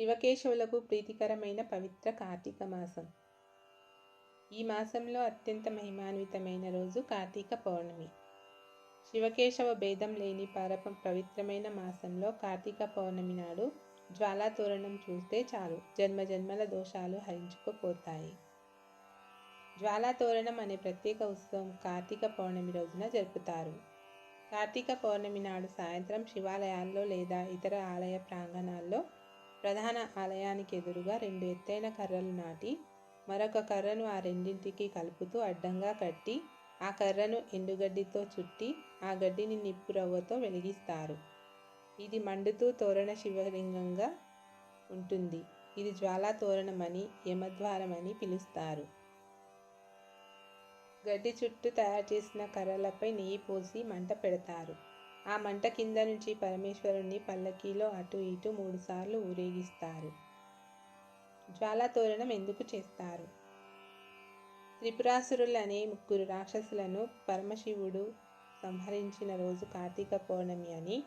శివకేశవులకు ప్రీతికరమైన పవిత్ర కార్తీక మాసం. ఈ మాసంలో అత్యంత మహిమాన్వితమైన రోజు కార్తీక పౌర్ణమి. శివకేశవ భేదం లేని పరప పవిత్రమైన మాసంలో కార్తీక పౌర్ణమి నాడు జ్వాలా తోరణం చూస్తే చాలు జన్మ జన్మల దోషాలు హరించుకుపోతాయి. జ్వాలా తోరణం అనే ప్రత్యేక ఉత్సవం కార్తీక పౌర్ణమి రోజున జరుపుతారు. కార్తీక పౌర్ణమి నాడు సాయంత్రం శివాలయాల్లో లేదా ఇతర ఆలయ ప్రాంగణాల్లో ప్రధాన ఆలయానికి ఎదురుగా రెండు ఎత్తైన కర్రలు నాటి మరొక కర్రను ఆ రెండింటికి కలుపుతూ అడ్డంగా కట్టి ఆ కర్రను ఎండుగడ్డితో చుట్టి ఆ గడ్డిని నిప్పు రవ్వతో వెలిగిస్తారు. ఇది మండుతూ తోరణ శివలింగంగా ఉంటుంది. ఇది జ్వాలా తోరణమని యమద్వారమని పిలుస్తారు. గడ్డి చుట్టూ తయారు చేసిన కర్రలపై నెయ్యి పోసి మంట పెడతారు. ఆ మంట కింద నుంచి పరమేశ్వరుణ్ణి పల్లకీలో అటు ఇటు మూడుసార్లు ఊరేగిస్తారు. జ్వాలాతోరణం ఎందుకు చేస్తారు? త్రిపురాసురులనే ముగ్గురు రాక్షసులను పరమశివుడు సంహరించిన రోజు కార్తీక పౌర్ణమి అని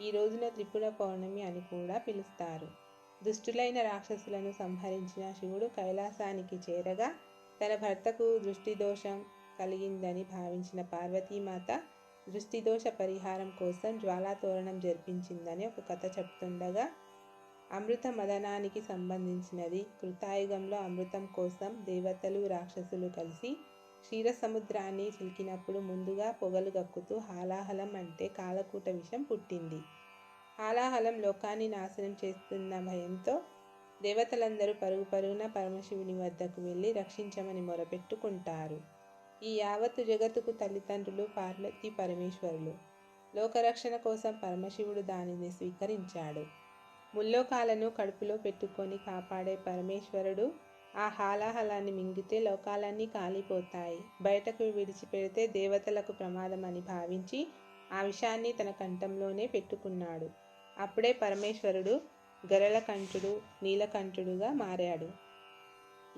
ఈ రోజున త్రిపుర పౌర్ణమి అని కూడా పిలుస్తారు. దుష్టులైన రాక్షసులను సంహరించిన శివుడు కైలాసానికి చేరగా తన భర్తకు దృష్టి దోషం కలిగిందని భావించిన పార్వతీమాత దృష్టిదోష పరిహారం కోసం జ్వాలాతోరణం జరిపించిందని ఒక కథ చెప్తుండగా అమృత మదనానికి సంబంధించినది. కృతాయుగంలో అమృతం కోసం దేవతలు రాక్షసులు కలిసి క్షీర సముద్రాన్ని చిలికినప్పుడు ముందుగా పొగలు గక్కుతూ హాలాహలం అంటే కాలకూట విషం పుట్టింది. హాలాహలం లోకాన్ని నాశనం చేస్తున్న భయంతో దేవతలందరూ పరుగు పరుగున పరమశివుని వద్దకు వెళ్ళి రక్షించమని మొరపెట్టుకుంటారు. ఈ యావత్తు జగత్తుకు తల్లిదండ్రులు పార్వతి పరమేశ్వరులు. లోకరక్షణ కోసం పరమశివుడు దానిని స్వీకరించాడు. ముల్లోకాలను కడుపులో పెట్టుకొని కాపాడే పరమేశ్వరుడు ఆ హాలాహలాన్ని మింగితే లోకాలన్నీ కాలిపోతాయి. బయటకు విడిచిపెడితే దేవతలకు ప్రమాదం అని భావించి ఆ విషయాన్ని తన కంఠంలోనే పెట్టుకున్నాడు. అప్పుడే పరమేశ్వరుడు గరళకంఠుడు నీలకంఠుడుగా మారాడు.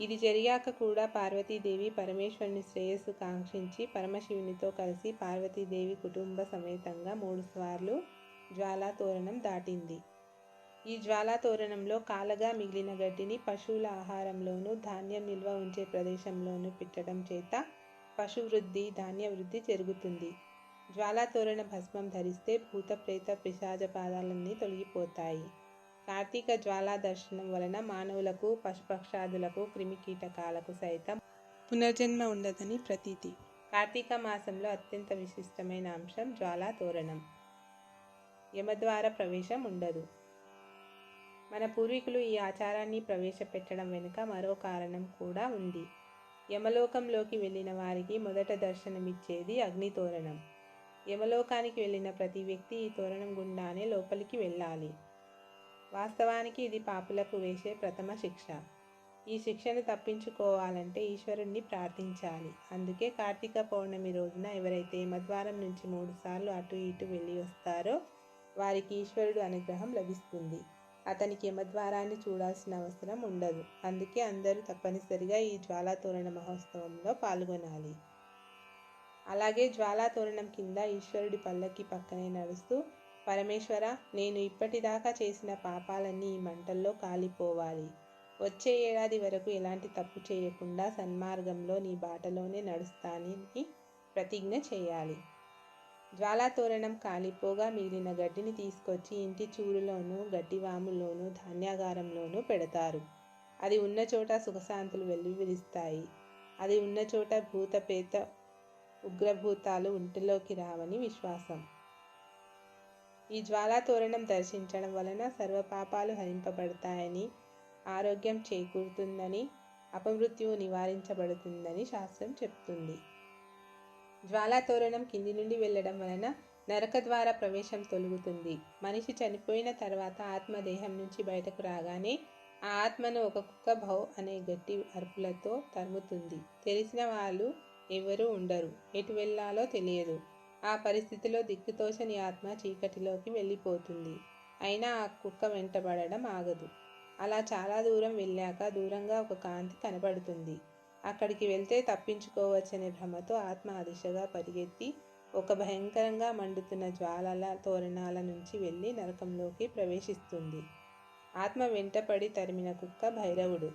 ఇది జరిగాక కూడా పార్వతీదేవి పరమేశ్వరుని శ్రేయస్సు కాంక్షించి పరమశివునితో కలిసి పార్వతీదేవి కుటుంబ సమేతంగా మూడు సార్లు జ్వాలా తోరణం దాటింది. ఈ జ్వాలా తోరణంలో కాలగా మిగిలిన గడ్డిని పశువుల ఆహారంలోనూ ధాన్యం నిల్వ ఉంచే ప్రదేశంలోనూ పెట్టడం చేత పశువృద్ధి ధాన్య వృద్ధి జరుగుతుంది. జ్వాలా తోరణ భస్మం ధరిస్తే భూత ప్రేత పిశాజ పాదాలన్నీ తొలగిపోతాయి. కార్తీక జ్వాలా దర్శనం వలన మానవులకు పశుపక్షాదులకు క్రిమికీటకాలకు సైతం పునర్జన్మ ఉండదని ప్రతీతి. కార్తీక మాసంలో అత్యంత విశిష్టమైన అంశం జ్వాలా తోరణం. యమద్వార ప్రవేశం ఉండదు. మన పూర్వీకులు ఈ ఆచారాన్ని ప్రవేశపెట్టడం వెనుక మరో కారణం కూడా ఉంది. యమలోకంలోకి వెళ్ళిన వారికి మొదట దర్శనమిచ్చేది అగ్ని తోరణం. యమలోకానికి వెళ్ళిన ప్రతి వ్యక్తి ఈ తోరణం గుండానే లోపలికి వెళ్ళాలి. వాస్తవానికి ఇది పాపులకు వేసే ప్రథమ శిక్ష. ఈ శిక్షను తప్పించుకోవాలంటే ఈశ్వరుణ్ణి ప్రార్థించాలి. అందుకే కార్తీక పౌర్ణమి రోజున ఎవరైతే యమద్వారం నుంచి మూడుసార్లు అటు ఇటు వెళ్ళి వస్తారో వారికి ఈశ్వరుడు అనుగ్రహం లభిస్తుంది. అతనికి యమద్వారాన్ని చూడాల్సిన అవసరం ఉండదు. అందుకే అందరూ తప్పనిసరిగా ఈ జ్వాలాతోరణ మహోత్సవంలో పాల్గొనాలి. అలాగే జ్వాలాతోరణం కింద ఈశ్వరుడి పల్లకి పక్కనే నడుస్తూ పరమేశ్వర నేను ఇప్పటిదాకా చేసిన పాపాలన్నీ ఈ మంటల్లో కాలిపోవాలి. వచ్చే ఏడాది వరకు ఎలాంటి తప్పు చేయకుండా సన్మార్గంలో నీ బాటలోనే నడుస్తానని ప్రతిజ్ఞ చేయాలి. జ్వాలాతోరణం కాలిపోగా మిగిలిన గడ్డిని తీసుకొచ్చి ఇంటి చూరులోనూ గడ్డివాములోనూ ధాన్యాగారంలోనూ పెడతారు. అది ఉన్న చోట సుఖశాంతులు వెల్లువిరిస్తాయి. అది ఉన్న చోట భూతపేత ఉగ్రభూతాలు ఒంటిలోకి రావని విశ్వాసం. ఈ జ్వాలాతోరణం దర్శించడం వలన సర్వపాపాలు హరింపబడతాయని ఆరోగ్యం చేకూరుతుందని అపమృత్యువు నివారించబడుతుందని శాస్త్రం చెప్తుంది. జ్వాలాతోరణం కింది నుండి వెళ్ళడం వలన నరక ద్వారా ప్రవేశం తొలుగుతుంది. మనిషి చనిపోయిన తర్వాత ఆత్మదేహం నుంచి బయటకు రాగానే ఆ ఆత్మను ఒక కుక్క భౌ అనే గట్టి అరుపులతో తరుముతుంది. తెలిసిన వాళ్ళు ఎవరూ ఉండరు. ఎటు వెళ్ళాలో తెలియదు. ఆ పరిస్థితిలో దిక్కుతోచని ఆత్మ చీకటిలోకి వెళ్ళిపోతుంది. అయినా ఆ కుక్క వెంటబడడం ఆగదు. అలా చాలా దూరం వెళ్ళాక దూరంగా ఒక కాంతి కనబడుతుంది. అక్కడికి వెళ్తే తప్పించుకోవచ్చనే భ్రమతో ఆత్మ ఆ దిశగా పరిగెత్తి ఒక భయంకరంగా మండుతున్న జ్వాలల తోరణాల నుంచి వెళ్ళి నరకంలోకి ప్రవేశిస్తుంది. ఆత్మ వెంటపడి తరిమిన కుక్క భైరవుడు.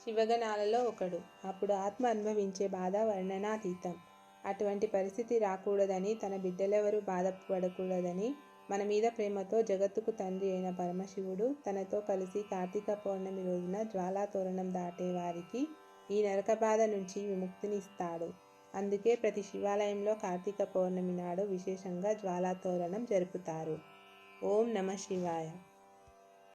శివగణాలలో ఒకడు. అప్పుడు ఆత్మ అనుభవించే బాధ వర్ణనాతీతం. అటువంటి పరిస్థితి రాకూడదని తన బిడ్డలెవరూ బాధపడకూడదని మన మీద ప్రేమతో జగత్తుకు తండ్రి అయిన పరమశివుడు తనతో కలిసి కార్తీక పౌర్ణమి రోజున జ్వాలాతోరణం దాటే వారికి ఈ నరక బాధ నుంచి విముక్తినిస్తాడు అందుకే ప్రతి శివాలయంలో కార్తీక పౌర్ణమి నాడు విశేషంగా జ్వాలాతోరణం జరుపుతారు. ఓం నమ శివాయ.